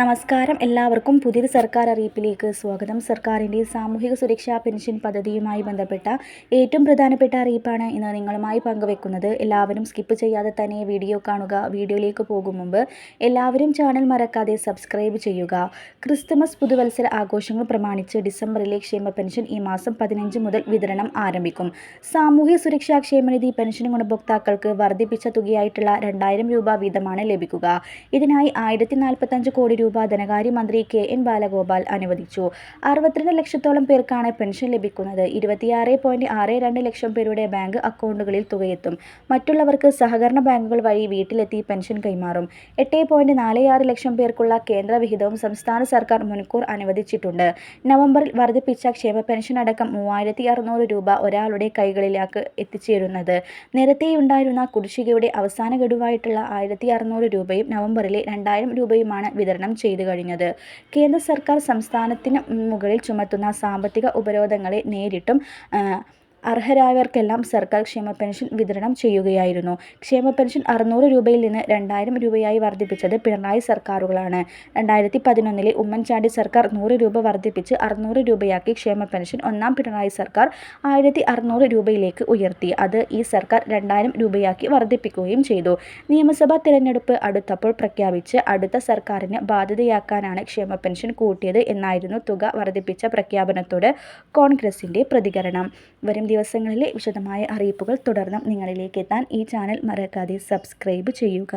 നമസ്കാരം. എല്ലാവർക്കും പുതിയൊരു സർക്കാർ അറിയിപ്പിലേക്ക് സ്വാഗതം. സർക്കാരിന്റെ സാമൂഹിക സുരക്ഷാ പെൻഷൻ പദ്ധതിയുമായി ബന്ധപ്പെട്ട ഏറ്റവും പ്രധാനപ്പെട്ട അറിയിപ്പാണ് ഇന്ന് നിങ്ങളുമായി പങ്കുവെക്കുന്നത്. എല്ലാവരും സ്കിപ്പ് ചെയ്യാതെ തന്നെ വീഡിയോ കാണുക. വീഡിയോയിലേക്ക് പോകും മുമ്പ് എല്ലാവരും ചാനൽ മറക്കാതെ സബ്സ്ക്രൈബ് ചെയ്യുക. ക്രിസ്തുമസ് പുതുവത്സര ആഘോഷങ്ങൾ പ്രമാണിച്ച് ഡിസംബറിലെ ക്ഷേമ പെൻഷൻ ഈ മാസം പതിനഞ്ച് മുതൽ വിതരണം ആരംഭിക്കും. സാമൂഹ്യ സുരക്ഷാ ക്ഷേമനിധി പെൻഷൻ ഗുണഭോക്താക്കൾക്ക് വർദ്ധിപ്പിച്ച തുകയായിട്ടുള്ള രണ്ടായിരം രൂപ വീതമാണ് ലഭിക്കുക. ഇതിനായി ആയിരത്തി കോടി രൂപ ധനകാര്യമന്ത്രി കെ എൻ ബാലഗോപാൽ അനുവദിച്ചു. അറുപത്തിരണ്ട് ലക്ഷത്തോളം പേർക്കാണ് പെൻഷൻ ലഭിക്കുന്നത്. ഇരുപത്തിയാറ് പോയിന്റ് ആറ് രണ്ട് ലക്ഷം പേരുടെ ബാങ്ക് അക്കൗണ്ടുകളിൽ തുകയെത്തും. മറ്റുള്ളവർക്ക് സഹകരണ ബാങ്കുകൾ വഴി വീട്ടിലെത്തി പെൻഷൻ കൈമാറും. എട്ട് പോയിന്റ് നാല് ആറ് ലക്ഷം പേർക്കുള്ള കേന്ദ്ര വിഹിതവും സംസ്ഥാന സർക്കാർ മുൻകൂർ അനുവദിച്ചിട്ടുണ്ട്. നവംബറിൽ വർദ്ധിപ്പിച്ച ക്ഷേമ പെൻഷൻ അടക്കം മൂവായിരത്തി അറുന്നൂറ് രൂപ ഒരാളുടെ കൈകളിലേക്ക് എത്തിച്ചേരുന്നത്. നേരത്തെയുണ്ടായിരുന്ന കുടിശ്ശികയുടെ അവസാന ഗഡുവായിട്ടുള്ള ആയിരത്തി അറുന്നൂറ് രൂപയും നവംബറിലെ രണ്ടായിരം രൂപയുമാണ് വിതരണം ചെയ്തു കഴിഞ്ഞത്. കേന്ദ്ര സർക്കാർ സംസ്ഥാനത്തിന് മുകളിൽ ചുമത്തുന്ന സാമ്പത്തിക ഉപരോധങ്ങളെ നേരിട്ടും അർഹരായവർക്കെല്ലാം സർക്കാർ ക്ഷേമ പെൻഷൻ വിതരണം ചെയ്യുകയായിരുന്നു. ക്ഷേമ പെൻഷൻ അറുന്നൂറ് രൂപയിൽ നിന്ന് രണ്ടായിരം രൂപയായി വർദ്ധിപ്പിച്ചത് പിണറായി സർക്കാരുകളാണ്. രണ്ടായിരത്തി പതിനൊന്നിലെ ഉമ്മൻചാണ്ടി സർക്കാർ നൂറ് രൂപ വർദ്ധിപ്പിച്ച് അറുന്നൂറ് രൂപയാക്കി ക്ഷേമ പെൻഷൻ ഒന്നാം പിണറായി സർക്കാർ ആയിരത്തി അറുന്നൂറ് രൂപയിലേക്ക് ഉയർത്തി. അത് ഈ സർക്കാർ രണ്ടായിരം രൂപയാക്കി വർദ്ധിപ്പിക്കുകയും ചെയ്തു. നിയമസഭാ തിരഞ്ഞെടുപ്പ് അടുത്തപ്പോൾ പ്രഖ്യാപിച്ച് അടുത്ത സർക്കാരിന് ബാധ്യതയാക്കാനാണ് ക്ഷേമ പെൻഷൻ കൂട്ടിയത് എന്നായിരുന്നു തുക വർദ്ധിപ്പിച്ച പ്രഖ്യാപനത്തോട് കോൺഗ്രസിന്റെ പ്രതികരണം. വരും ദിവസങ്ങളിലെ വിശദമായ അറിയിപ്പുകൾ തുടർന്നും നിങ്ങളിലേക്ക് എത്താൻ ഈ ചാനൽ മറക്കാതെ സബ്സ്ക്രൈബ് ചെയ്യുക.